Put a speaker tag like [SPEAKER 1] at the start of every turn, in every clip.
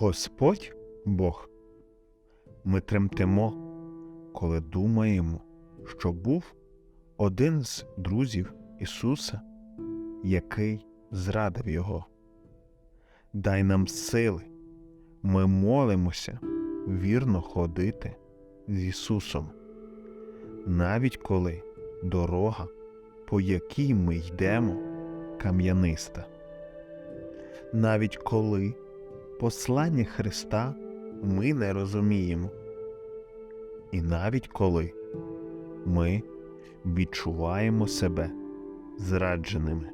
[SPEAKER 1] Господь Бог. Ми тремтемо, коли думаємо, що був один з друзів Ісуса, який зрадив Його. Дай нам сили, ми молимося вірно ходити з Ісусом, навіть коли дорога, по якій ми йдемо, кам'яниста. Навіть коли послання Христа ми не розуміємо. І навіть коли ми відчуваємо себе зрадженими.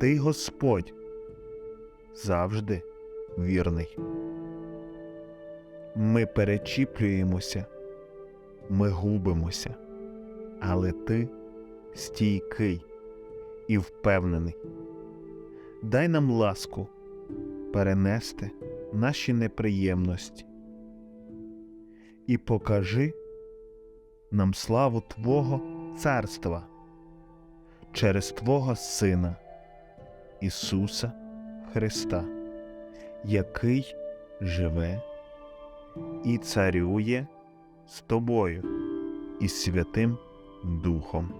[SPEAKER 1] Ти Господь завжди вірний. Ми перечіплюємося, ми губимося, але ти стійкий і впевнений. Дай нам ласку перенести наші неприємності і покажи нам славу Твого Царства через Твого Сина Ісуса Христа, який живе і царює з Тобою і Святим Духом.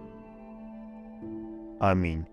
[SPEAKER 1] Амінь.